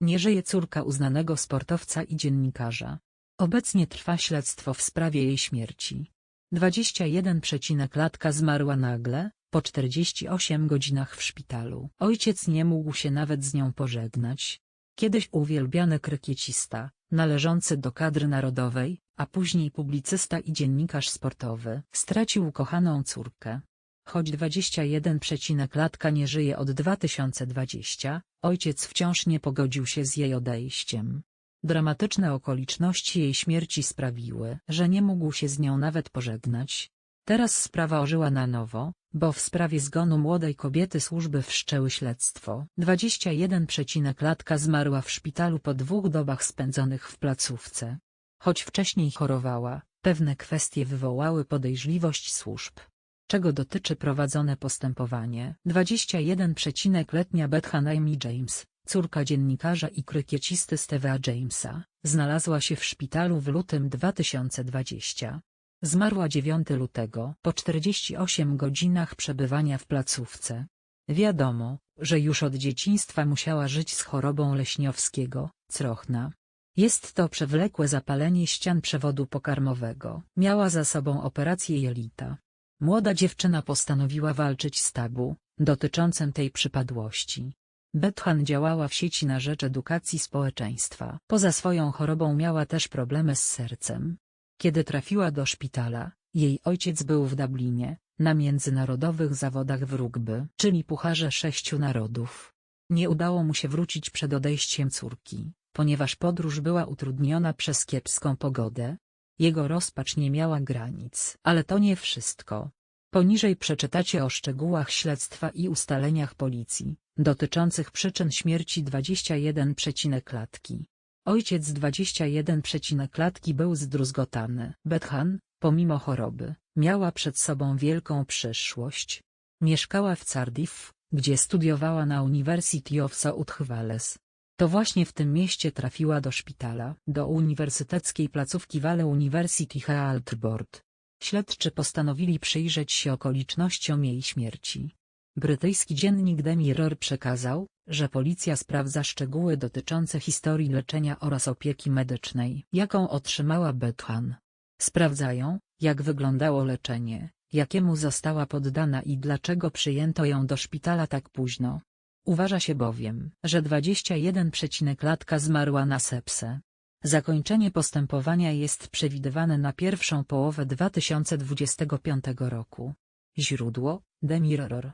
Nie żyje córka uznanego sportowca i dziennikarza. Obecnie trwa śledztwo w sprawie jej śmierci. 21 przecinek latka zmarła nagle, po 48 godzinach w szpitalu. Ojciec nie mógł się nawet z nią pożegnać. Kiedyś uwielbiany krykiecista, należący do kadry narodowej, a później publicysta i dziennikarz sportowy, stracił ukochaną córkę. Choć 21 przecinek latka nie żyje od 2020, ojciec wciąż nie pogodził się z jej odejściem. Dramatyczne okoliczności jej śmierci sprawiły, że nie mógł się z nią nawet pożegnać. Teraz sprawa ożyła na nowo, bo w sprawie zgonu młodej kobiety służby wszczęły śledztwo. 21 przecinek latka zmarła w szpitalu po dwóch dobach spędzonych w placówce. Choć wcześniej chorowała, pewne kwestie wywołały podejrzliwość służb. Czego dotyczy prowadzone postępowanie? 21-letnia Bethany Amy James, córka dziennikarza i krykiecisty Steve'a Jamesa, znalazła się w szpitalu w lutym 2020. Zmarła 9 lutego, po 48 godzinach przebywania w placówce. Wiadomo, że już od dzieciństwa musiała żyć z chorobą leśniowskiego, Crochna. Jest to przewlekłe zapalenie ścian przewodu pokarmowego. Miała za sobą operację jelita. Młoda dziewczyna postanowiła walczyć z tabu, dotyczącym tej przypadłości. Bethan działała w sieci na rzecz edukacji społeczeństwa. Poza swoją chorobą miała też problemy z sercem. Kiedy trafiła do szpitala, jej ojciec był w Dublinie, na międzynarodowych zawodach w rugby, czyli Pucharze Sześciu Narodów. Nie udało mu się wrócić przed odejściem córki, ponieważ podróż była utrudniona przez kiepską pogodę. Jego rozpacz nie miała granic. Ale to nie wszystko. Poniżej przeczytacie o szczegółach śledztwa i ustaleniach policji, dotyczących przyczyn śmierci 21 przecinek klatki. Ojciec 21 przecinek klatki był zdruzgotany. Bethan, pomimo choroby, miała przed sobą wielką przyszłość. Mieszkała w Cardiff, gdzie studiowała na University of South Wales. To właśnie w tym mieście trafiła do szpitala, do uniwersyteckiej placówki Vale University Health Board. Śledczy postanowili przyjrzeć się okolicznościom jej śmierci. Brytyjski dziennik The Mirror przekazał, że policja sprawdza szczegóły dotyczące historii leczenia oraz opieki medycznej, jaką otrzymała Bethan. Sprawdzają, jak wyglądało leczenie, jakiemu została poddana i dlaczego przyjęto ją do szpitala tak późno. Uważa się bowiem, że 21 latka zmarła na sepsę. Zakończenie postępowania jest przewidywane na pierwszą połowę 2025 roku. Źródło, The Mirror